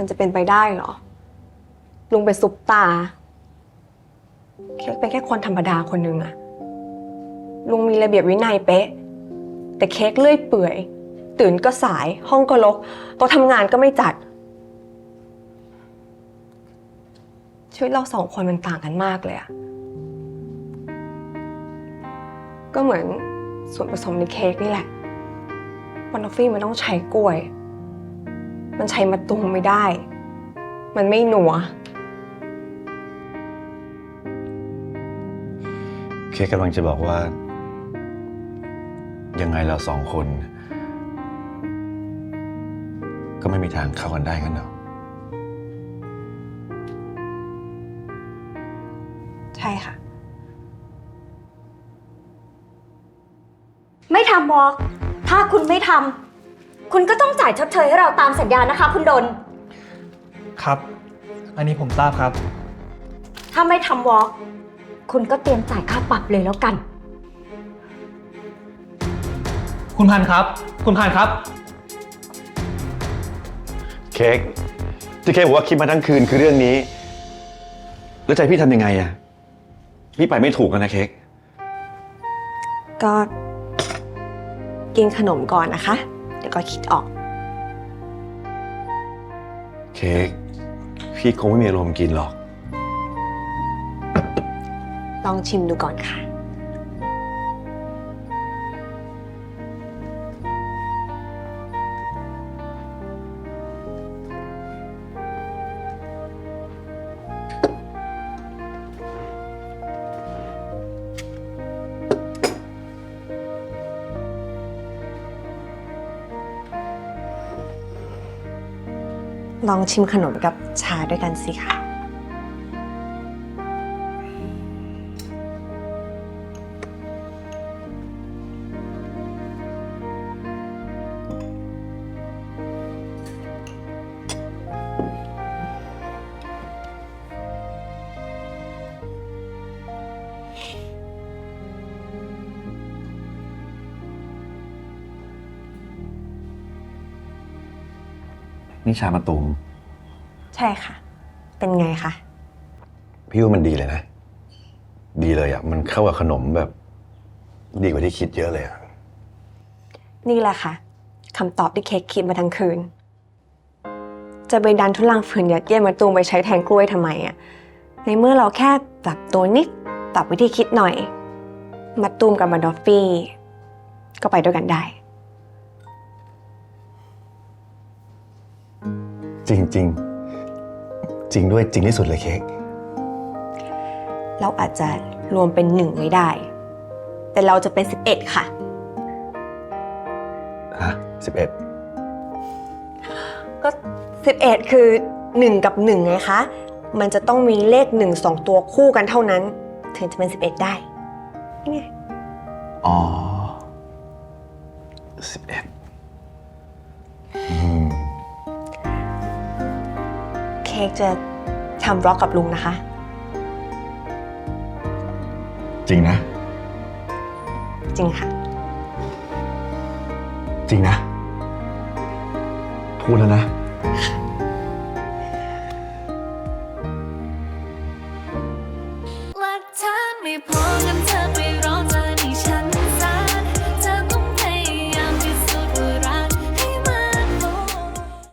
มันจะเป็นไปได้เหรอ ลุงเป็นซุปตาเค้กเป็นแค่คนธรรมดาคนหนึ่งอะลุงมีระเบียบวินัยเป๊ะ แต่เค้กเลื่อยเปื่อย ตื่นก็สาย ห้องก็รกโต๊ะทำงานก็ไม่จัด ชีวิตเราสองคนมันต่างกันมากเลยอะก็เหมือนส่วนผสมในเค้กนี่แหละบานอฟฟี่มันต้องใช้กล้วย มันใช้มะตูมไม่ได้ มันไม่หนัว เค้กกำลังจะบอกว่า ยังไงเราสองคน ก็ไม่มีทางเข้ากันได้กันเนาะใช่ค่ะ ไม่ทำวอล์กถ้าคุณไม่ทำ คุณก็ต้องจ่ายชดเชยให้เราตามสัญญานะคะ คุณดน ครับ อันนี้ผมทราบครับ ถ้าไม่ทำวอล์กคุณก็เตรียมจ่ายค่าปรับเลยแล้วกัน คุณพันธุ์ครับ คุณพันธุ์ครับ เค้กที่เค้กบอกว่าคิดมาทั้งคืนคือเรื่องนี้ แล้วใจพี่ทำยังไงอะพี่ไปไม่ถูกกันนะเค้กก็กินขนมก่อนนะคะ เดี๋ยวก็คิดออก เค้กพี่คงไม่มีอารมณ์กินหรอก ลองชิมดูก่อนค่ะ ลองชิมขนมกับชาด้วยกันสิคะ นี่ชามาตูมใช่ค่ะ เป็นไงคะพี่ว่ามันดีเลยนะ ดีเลยอะมันเข้ากับขนมแบบ ดีกว่าที่คิดเยอะเลยอะนี่แหละค่ะคำตอบที่เค้กคิดมาทั้งคืน จะไปดันทุลังฝืนยัดเยียดมาตูมไปใช้แทนกล้วยทำไมอะในเมื่อเราแค่ปรับตัวนิดปรับวิธีคิดหน่อย มาตูมกับมาดอฟฟี่ ก็ไปด้วยกันได้ จริงจริงจริงด้วยจริงที่สุดเลยเค้กเราอาจจะรวมเป็นหนึ่งไม่ได้ แต่เราจะเป็น 11 ค่ะ ฮะสิบเอ็ดก็ 11 คือ 1 กับ1ไงคะ มันจะต้องมีเลข 1 2 ตัวคู่กันเท่านั้น ถึงจะเป็น 11 ได้นี่ไงอ๋อสิบเอ็ดอืม ค้กจะทำบล็อกกับลุงนะคะ จริงนะ จริงค่ะ จริงนะ พูดแล้วนะค่ะ